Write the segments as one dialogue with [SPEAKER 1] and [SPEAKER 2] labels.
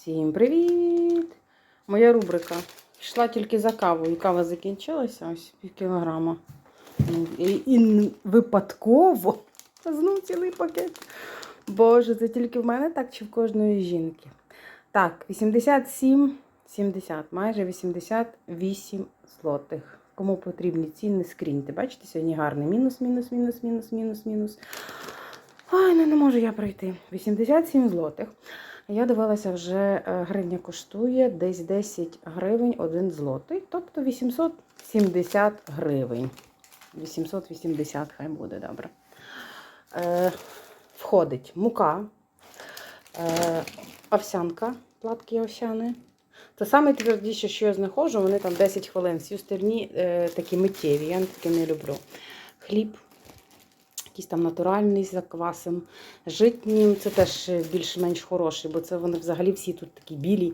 [SPEAKER 1] Всім привіт! Моя рубрика. Йшла тільки за кавою. Кава закінчилася, ось пів кілограма. І, і випадково знов цілий пакет. Боже, це тільки в мене так чи в кожної жінки. Так, 87, 70, майже 88 злотих. Кому потрібні ціни, скріньте. Бачите, сьогодні гарний. Мінус, мінус, мінус, мінус, мінус, мінус. Ой, ну не можу я пройти. 87 злотих. Я дивилася, вже е, гривня коштує десь 10 гривень 1 злотий, тобто 870 гривень. 880 хай буде добре. Е, входить мука, е, овсянка, платки овсяни. Це саме твердіше, що я знаходжу, вони там 10 хвилин. Остальні е, такі миттєві, я таке не люблю. Хліб, якийсь там натуральний з заквасом, житнім, це теж більш-менш хороший, бо це вони взагалі всі тут такі білі.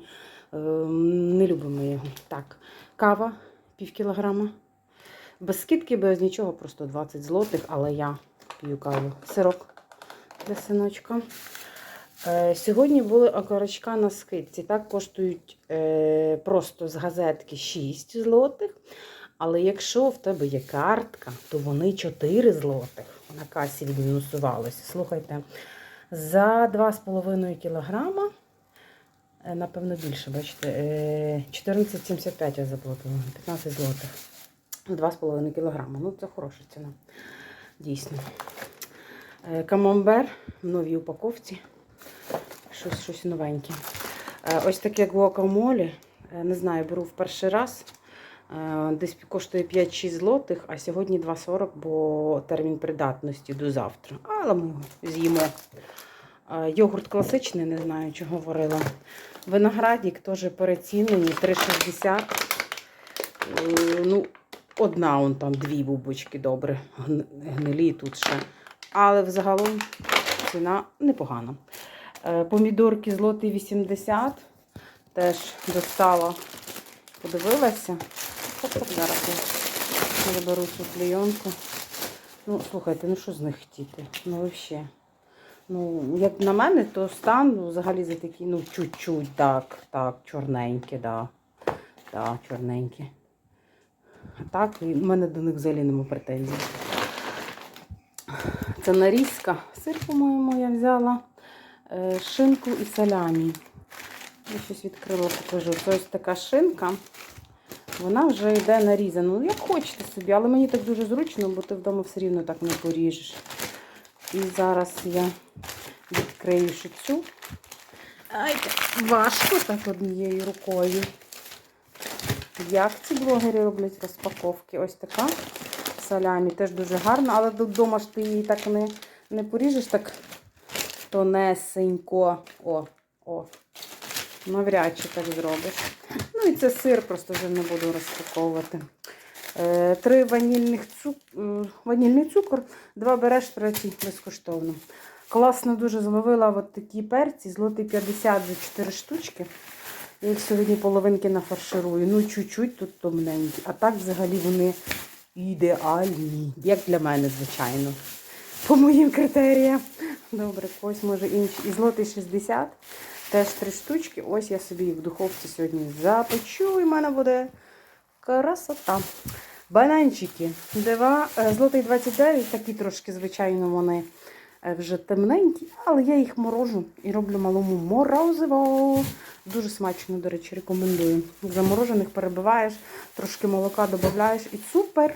[SPEAKER 1] Е, Не любимо його. Так, кава пів кілограма. Без скидки, без нічого, просто 20 злотих, але я п'ю каву. Сирок для синочка. Е, Сьогодні були окорочка на скидці. Так коштують е, просто з газетки 6 злотих. Але якщо в тебе є картка, то вони 4 злотих на касі відмінусувалися. Слухайте, за 2,5 кілограма, е, напевно, більше, бачите, е, 14,75 я заплатила, 15 злотих. 2,5 кілограма. Ну, це хороша ціна. Дійсно. Е, Камамбер в новій упаковці. Щось, щось новеньке. Е, Ось таке гуакамолі. Е, Не знаю, беру в перший раз. Е, Десь коштує 5-6 злотих, а сьогодні 2,40, бо термін придатності до завтра. Але ми з'їмо. Е, Йогурт класичний, не знаю, чого говорила. Виноградник теж перецінений, 3,60. Е, Ну, одна он там, дві бубочки добре, гнилі тут ще. Але взагалом ціна непогана. Помідорки злотий 80. Теж достала, подивилася. Хоп-хоп, зараз я заберу цю клейонку. Ну, слухайте, ну що з них хотіти? Ну, взагалі. Ну, як на мене, то стан ну, взагалі за такі, ну, чуть-чуть, так, так, чорненькі, да. Так, чорненькі. А так, і в мене до них взагалі нема претензій. Це нарізка. Сир, по-моєму, я взяла. Е, Шинку і салямі. Я щось відкрила, покажу. Це ось така шинка. Вона вже йде нарізана. Ну, як хочете собі, але мені так дуже зручно, бо ти вдома все рівно так не поріжеш. І зараз я відкрию ще цю. Ай, так важко так однією рукою. Як ці блогери роблять розпаковки? Ось така салямі. Теж дуже гарна, але вдома ж ти її так не, не поріжеш так тонесенько. О, о. Навряд чи так зробиш. І це сир, просто вже не буду розпаковувати. Е, Три ванільних цук... е, ванільний цукор, два береш третій безкоштовно. Класно дуже зловила от такі перці, злотий 50 за 4 штучки. Я їх сьогодні половинки нафарширую. Ну, чуть-чуть тут томненькі. А так взагалі вони ідеальні. Як для мене, звичайно. По моїм критеріям. Добре, ось може інші. І злотий 60. Теж три штучки. Ось я собі їх в духовці сьогодні запечу, і в мене буде красота. Бананчики. Два, е, злотий 29, такі трошки, звичайно, вони е, вже темненькі, але я їх морожу і роблю малому морозиво. Дуже смачно, до речі, рекомендую. Заморожених перебиваєш, трошки молока додаєш і супер.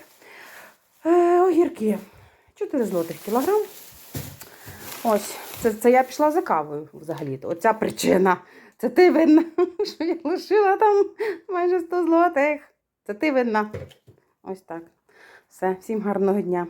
[SPEAKER 1] Е, огірки. 4 злотих кілограм. Ось, це, це я пішла за кавою взагалі. Оця причина. Це ти винна, що я лишила там майже 100 злотих. Це ти винна. Ось так. Все, всім гарного дня.